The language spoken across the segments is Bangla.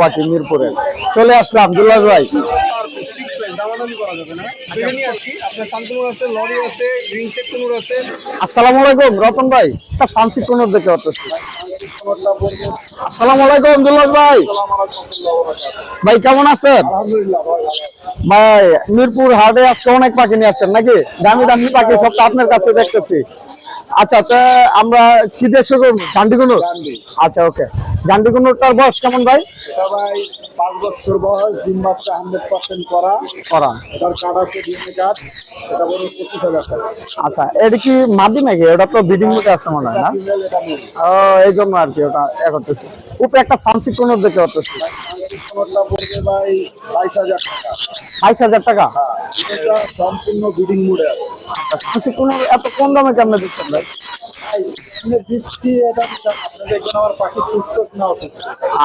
পাখি মিরপুরে। চলে আসলাম ভাই। আসসালামু ভাই। ভাই, কেমন আছেন? ভাই, মিরপুর হাটে আজকে অনেক পাখি নিয়ে আসছেন নাকি? দামি দামি পাখি সব তো আপনার কাছে দেখতেছি। আচ্ছা তা আমরা কি দিয়ে শুরু করব? চান্ডিকুনুর আচ্ছা ওকে। চান্ডিকুনুরটার বয়স কেমন ভাই? ভাই পাঁচ বছর বয়স ডিম বাচ্চা হান্ড্রেড পার্সেন্ট করা। করা। এটার কার্ড আছে ডিএনএ কার্ড এটা বড় পঁচিশ হাজার টাকা। আচ্ছা এটা কি মাদি নাকি? ওটা তো বিডিং মধ্যে আছে মনে হয় না? ও এই জন্য আর কি ওটা এ করতেছি। উপরে একটা সানসিক কোন দেখে করতেছি। কোনোটা পড়বে ভাই বাইশ হাজার টাকা। বাইশ হাজার টাকা? এটা সম্পূর্ণ বিডিং মোডে আছে। কোনো কোন এত কম দামে কেমন দিচ্ছেন ভাই?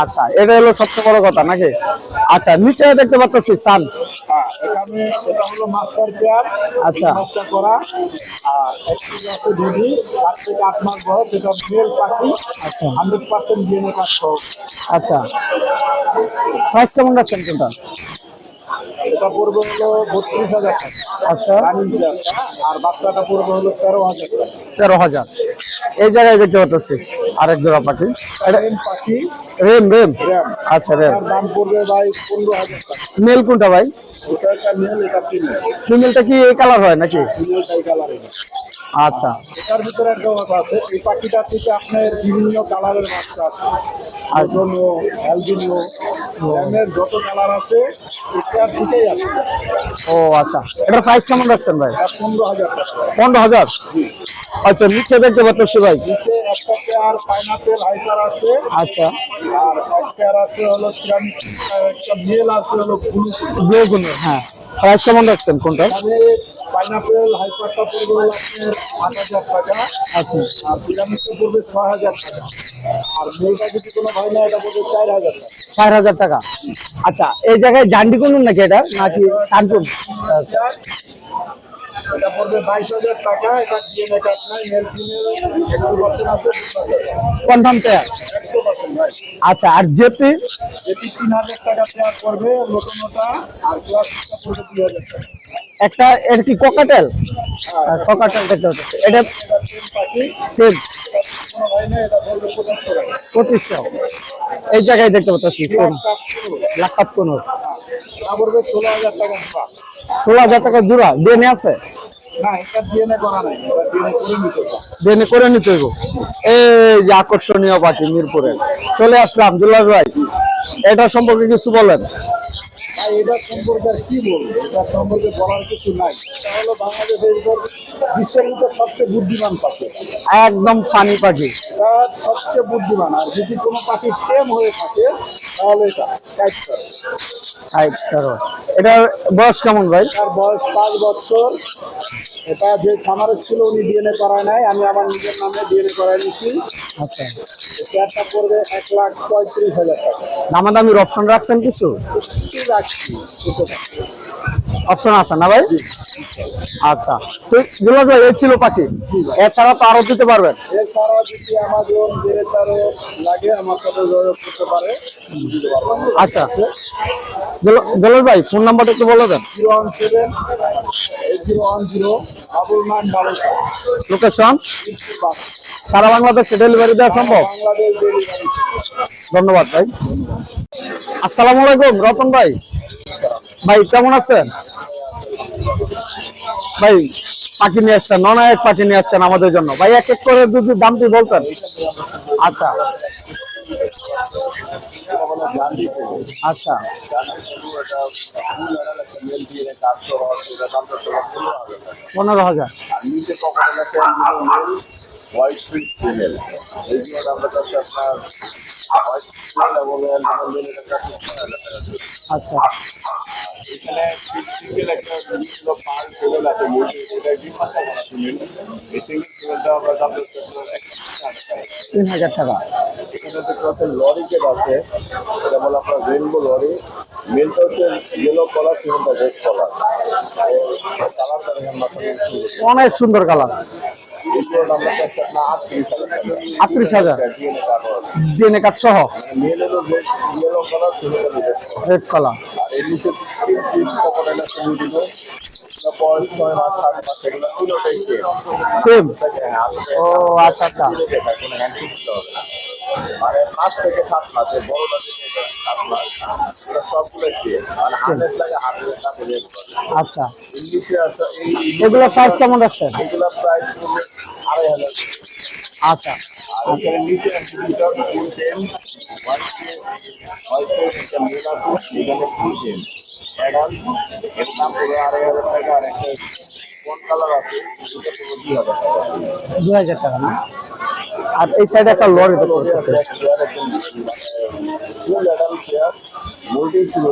আচ্ছা এটা হলো সবচেয়ে বড় কথা নাকি? আচ্ছা নিচে দেখতে পাচ্ছি সান। হ্যাঁ, এখানে এটা হলো মাস্টার পেয়ার আচ্ছা। মাস্টার করা। আর আছে দিদি সাত থেকে আট মাস বয়স এটা মেল পাখি আচ্ছা। হান্ড্রেড পার্সেন্ট ডিএনএ কাজ সহ। আচ্ছা। প্রাইস কেমন রাখছেন কোনটা? এটা পড়বে হলো বত্রিশ হাজার টাকা। আচ্ছা। আর বাচ্চাটা পড়বে হলো তেরো হাজার তেরো হাজার। এই জায়গায় দেখতে পাচ্ছি আরেক জোড়া পাখি। রেম রেম আচ্ছা রেম। তার দাম পড়বে ভাই পনেরো হাজার মেল কোনটা ভাই? ফিমেলটা কি এই কালার হয় নাকি? আচ্ছা। এটার ভিতরে একটা আছে এই পাখিটার থেকে আপনার বিভিন্ন কালারের মাছটা আছে। আলবিনো অ্যালবিনো ল্যামের যত কালার আছে এটার থেকেই আছে। ও আচ্ছা। এটার প্রাইস কেমন রাখছেন ভাই? পনেরো হাজার পনেরো হাজার? আচ্ছা নিচে দেখতে পাচ্ছি ভাই। নিচে একটা পেয়ার পাইনাপেল হাইটার আছে। আচ্ছা। আর এক পেয়ার আছে হলো একটা মেল আছে হলো ব্লু হ্যাঁ। প্রাইস কেমন রাখছেন কোনটা? পাইনাপেল হাইপারটা পড়বে আট হাজার টাকা। আচ্ছা। আর পিরামিডটা পড়বে ছয় হাজার টাকা। আর মেলটা যদি কোনো ভাই না এটা পড়বে চার হাজার টাকা। চার হাজার টাকা। আচ্ছা এই জায়গায় জান্ডি কোন নাকি এটা নাকি কানপুর এটা পড়বে বাইশ হাজার টাকা এটা ডিএনএ কার্ড নাই মেল ফিমেল একশো পার্সেন্ট আছে কনফার্ম পেয়ার একশো পার্সেন্ট আচ্ছা আর জেপি? তিন হাজার টাকা পেয়ার পড়বে নতুনটা আর ক্লাসটা পড়বে দুই হাজার টাকা। একটা এটা কি কোকাটেল কোকাটেল দেখতে এটা পঁচিশশো এই জায়গায় দেখতে পাচ্ছি। লাখাত কোন? ষোলো হাজার টাকা জোড়া। ডিএনএ আছে? ডিএনএ করা নিতে হইব। এই যে আকর্ষণীয় পাখি মিরপুরে। চলে আসলাম দুলাস ভাই। এটা সম্পর্কে কিছু বলেন। ভাই এটা সম্পর্কে আর কি বলব? এটা সম্পর্কে বলার কিছু নাই। এটা হলো বাংলাদেশের বিশ্বের ভিতর সবচেয়ে বুদ্ধিমান পাখি একদম ফানি পাখি এটা সবচেয়ে বুদ্ধিমান। আর যদি কোনো পাখি টেম হয়ে থাকে তাহলে এটা করে। এটার বয়স কেমন ভাই? তার বয়স পাঁচ বছর। এটা যে খামারের ছিল উনি ডিএনএ করায় নাই আমি আমার নিজের নামে ডিএনএ করাই নিয়েছি। আচ্ছা। চেয়ারটা পড়বে এক লাখ পঁয়ত্রিশ হাজার টাকা। দামাদামির অপশন রাখছেন কিছু? রাখছি অপশন আছে না ভাই? আচ্ছা। তো দুলাস ভাই এই ছিল পাখি। এছাড়া তো আরও দিতে পারবেন। এছাড়া যদি আমাজন বেড়ে তারও লাগে আমার সাথে যোগাযোগ করতে পারে আচ্ছা। দুলাস ভাই ফোন নাম্বারটা একটু বলে দেন। Zero one seven eight zero one zero location সারা বাংলাদেশে ডেলিভারি দেওয়া সম্ভব? ধন্যবাদ ভাই। আসসালামু আলাইকুম রতন ভাই। ভাই কেমন আছেন? ভাই পাখি নিয়ে আসছেন ননায়ক পাখি নিয়ে আসছেন আমাদের জন্য। ভাই এক এক করে যদি দামটি বলতেন? আচ্ছা। আচ্ছা পনেরো হাজার হোয়াইট সুইট ফিমেল এইগুলো আমরা চাচ্ছি হোয়াইট ফিমেল এবং। আচ্ছা এখানে সিঙ্গেল একটা পার আছে এই সিঙ্গেল আমরা দাম দিচ্ছি আপনার এক তিন হাজার টাকা। এখানে দেখতে পাচ্ছেন লরি কেট আছে এটা বলে আপনার রেনবো লরি। মেলটা হচ্ছে ইয়েলো কলার ফিমেলটা রেড কলার কালারটা দেখেন অনেক সুন্দর কালার। আটত্রিশ হাজার। ডিএনএ কার্ড সহ? রেড আসলে ও আচ্ছা আচ্ছা। মানে পাঁচ থেকে সাত মাস বড়টা থেকে সাত মাস এটা সবগুলো সেম মানে হান্ড্রেড লাগে হান্ড্রেড টাকা রেট আচ্ছা। নিচে আছে এগুলো প্রাইস কেমন রাখছেন? এগুলো প্রাইস আড়াই হাজার আচ্ছা। আর এখানে নিচে আছে দুটো ফুল টেন মেল এখানে ফুল অ্যাডাল এর দাম পড়বে আড়াই হাজার টাকা আর একটা কোন কালার আছে দুটো পড়বে দুই হাজার টাকা। দুই হাজার টাকা না? আর এই সাইডে একটা লরি দেখতে পাচ্ছি। মোল্ডিং ছিল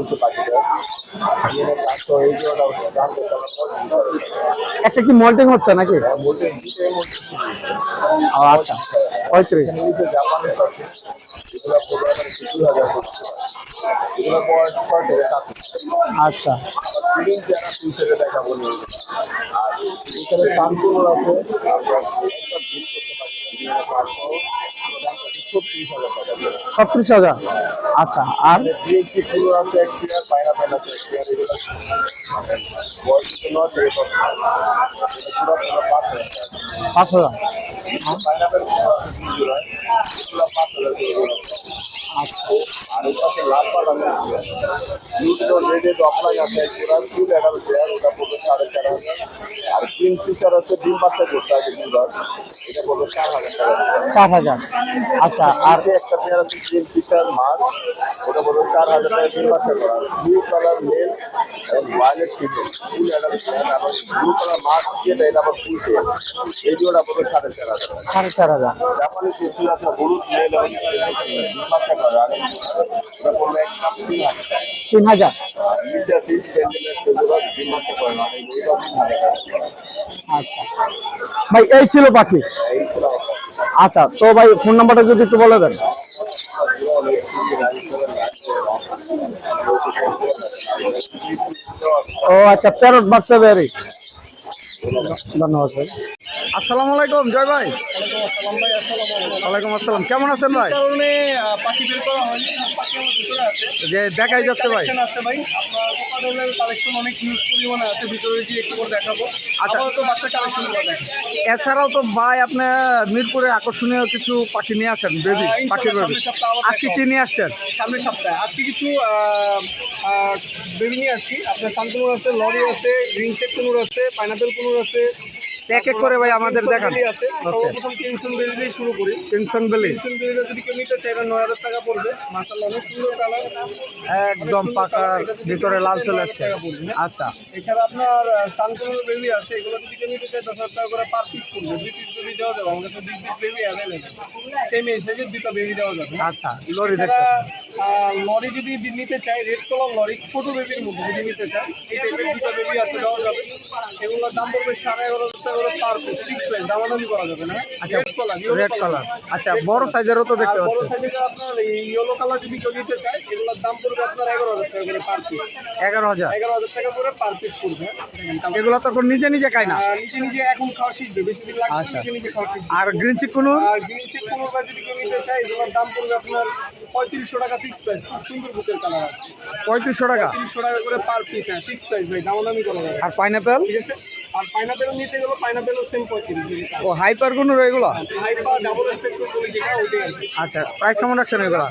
একটা কি মল্টিং হচ্ছে নাকি? মোল্ডিং মোল্ডিং আচ্ছা। আছে আচ্ছা। আছে আপনার একটা ভিড় করতে পারি বিভিন্ন পার্কও ছত্রিশ হাজার। আচ্ছা আর? পাঁচ হাজার। আর লাল পাল আছে ইউটিউব রেডে আছে প্লেয়ার ওটা পড়বে সাড়ে চার হাজার। আর গ্রিন ফিচার আছে ডিম বাচ্চা দুবার এটা পড়বে চার হাজার চার হাজার আচ্ছা আর একটা পেয়ার আছে গ্রিন ফিচার মাছ ওটা পড়বে চার হাজার টাকা ডিম বাচ্চা করা ব্লু কালার মেল এবং ভায়োলেট ফিমেল ফুল প্লেয়ার আবার ব্লু কালার মাছ যেটা এটা আবার ফুল এই জোড়া পড়বে সাড়ে চার হাজার। সাড়ে চার হাজার। জাপানি কুচি আছে হলুদ মেল তিন হাজার। আচ্ছা। ভাই, এই ছিল পাখি। আচ্ছা তো ভাই, ফোন নাম্বারটা যদি একটু বলে দেন। ও আচ্ছা প্যারট বাচ্চা বেরি। ধন্যবাদ আসসালামু আলাইকুম জয় ভাই। ওয়ালাইকুম আসসালাম। কেমন আছেন ভাই? কারণে পাখি বের করা হয়নি পাখি আমার ভিতরে আছে। যে দেখাই যাচ্ছে ভাই। আছে ভাই। আপনার কোকাডেলের কালেকশন অনেক হিউজ পরিমাণে আছে। ভিতরে গিয়ে একটু করে দেখাবো। আচ্ছা। তো বাচ্চা কালেকশন করে এছাড়াও তো ভাই আপনি মিরপুরে আকর্ষণীয় কিছু পাখি নিয়ে আসেন বেবি পাখির বেবি। আজকে কি নিয়ে আসছেন? সামনের সপ্তাহে। আজকে কিছু বেবি নিয়ে আসছি। আপনার শান্তনুর আছে লরি আছে গ্রিন চেক কুনুর আছে পাইনাপেল কুনুর আছে এক এক করে ভাই আমাদের দেখান। সর্বপ্রথম ক্রিমসন বেলি দিয়ে শুরু করি। টেনশন বেলি বেলিটা যদি কেউ নিতে চাই নয় হাজার টাকা পড়বে। মাসাল্লাহ অনেক সুন্দর কালার একদম পাকার ভিতরে লাল চলে আসছে। আচ্ছা। এছাড়া আপনার শান্তনুর বেবি আছে। এগুলো যদি কেউ নিতে চাই দশ হাজার টাকা করে পার পিস পড়বে। দুই পিস বেবি দেওয়া যাবে। আমার কাছে দুই পিস বেবি অ্যাভেলেবেল সেম এই সাইজের দুটো বেবি দেওয়া যাবে। আচ্ছা লরি দেখতে লরি যদি নিতে চাই রেড কালার লরি ছোট বেবির মধ্যে যদি নিতে চাই এই টাইপের দুটো বেবি আছে দেওয়া যাবে। এগুলোর দাম পড়বে সাড়ে এগারো হাজার টাকা পিস আচ্ছা রেড কালার আচ্ছা বড় সাইজেরও তো দেখতে পাচ্ছি। ইয়েলো কালার যদি কেউ নিতে চায় এগুলোর দাম পড়বে আপনার এগারো হাজার টাকা করে পার পিস এগারো হাজার? এগারো হাজার টাকা করে পার পিস পড়বে। এগুলো তো এখন নিজে নিজে খায় না? আর নিজে নিজে এখন খাওয়া শিখবে বেশি দিন লাগবে আচ্ছা। আর গ্রিন চিক কোনো? আর গ্রিন চেক কোনোটা যদি কেউ নিতে চায় এগুলোর দাম পড়বে আপনার পঁয়ত্রিশশো টাকা ফিক্স প্রাইস খুব সুন্দর বুকের কালার পঁয়ত্রিশশো টাকা? তিনশো টাকা করে পার পিস হ্যাঁ ফিক্স প্রাইস ভাই দামাদামি করা যাবে। আর পাইনাপেল ঠিক আছে? আর পাইনাপেল নিতে গেলে পাইনাপেলও সেম পঁয়ত্রিশ ও হাইপার কোনো এগুলো হাইপা ডাবল আচ্ছা প্রাইস কেমন রাখছেন এগুলো?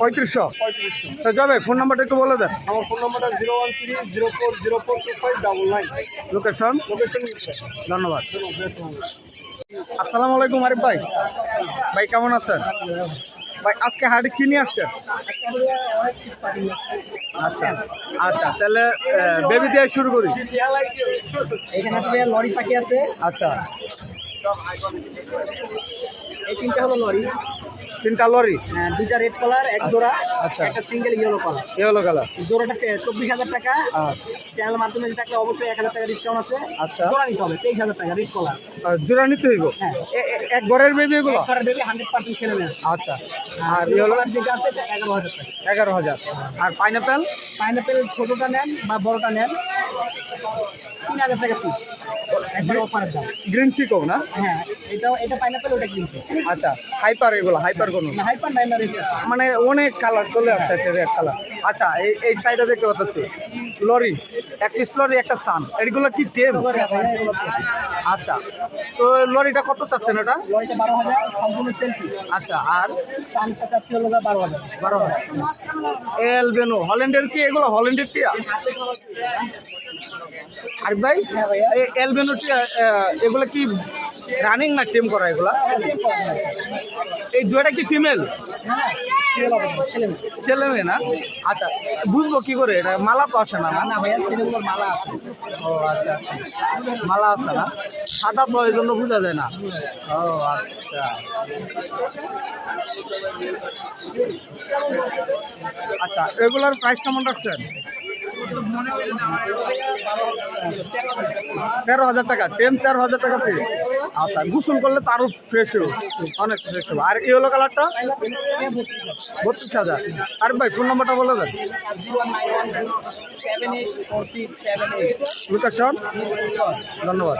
পঁয়ত্রিশশো? তো যাবে ফোন নাম্বারটা একটু বলে দেন। আমার ফোন নাম্বারটা zero one three zero four zero four two five double nine location location ধন্যবাদ। আসসালামু আলাইকুম আরিফ ভাই। ভাই কেমন আছেন? ভাই আজকে হাটে কি নিয়ে আসছেন? আচ্ছা আচ্ছা তাহলে বেবি দিয়ে শুরু করি। এখানে আছে লরি পাখি আছে। আচ্ছা। এই তিনটা হলো লরি। তিনটা লরি? হ্যাঁ, দুইটা রেড কালার এক জোড়া আচ্ছা। একটা single yellow colour yellow colour জোড়াটা চব্বিশ হাজার টাকা। চ্যানেল মাধ্যমে থাকলে অবশ্যই এক হাজার টাকা ডিসকাউন্ট আছে। আচ্ছা। জোড়া নিতে হবে তেইশ হাজার টাকা রেড কালার জোড়া নিতে হইব? হ্যাঁ। এক ঘরের বেবি এগুলো? কালার দেবে হান্ড্রেড পার্সেন্ট ছেলে মেয়ে আচ্ছা। আর ইয়েলো কালার যেটা আছে এটা এগারো হাজার টাকা। এগারো হাজার। আর পাইনাপেল পাইনাপেল ছোটোটা নেন বা বড়টা নেন তিন হাজার টাকা পিস একবার অফারের দাম। গ্রিন চিকো না? হ্যাঁ এটা এটা পাইনাপেল ওটা কিনছে আচ্ছা। হাইপার এগুলো হাইপার কোন? না হাইপার নাই মানে অনেক কালার চলে আসছে একটা রেড কালার আচ্ছা এই এই সাইডে দেখতে পাচ্ছি। লরি এক পিস লরি একটা সান এগুলো কি টেম আচ্ছা তো লরিটা কত চাচ্ছেন এটা? লয়টা বারো হাজার সম্পূর্ণ সেলফি আচ্ছা আর? পাঁচটা চাচ্ছি হলো বারো হাজার। বারো হাজার। হল্যান্ডের কি? এগুলো হল্যান্ডের টিয়া? আর ভাই হ্যাঁ এল বেনো টিয়া এগুলো কি রানিং না টিম করা এগুলা? এই দুটা কি ফিমেল ছেলে মেয়ে। না? আচ্ছা বুঝব কি করে এটা? মালা তো আসে না না? ভাইয়া ছেলেগুলোর মালা আছে। ও আচ্ছা আচ্ছা। মালা আছে না? সাদা তো এই জন্য বোঝা যায় না। ও আচ্ছা। আচ্ছা এগুলার প্রাইস কেমন রাখছেন? তেরো হাজার টাকা টেন তেরো হাজার টাকা ফ্রি আচ্ছা গুসল করলে তারও ফ্রেশ হবে অনেক ফ্রেশ হবে। আর ইয়েলো কালারটা বত্রিশ হাজার। আর ভাই ফোন নম্বরটা বলে দেন। লোকেশন ধন্যবাদ।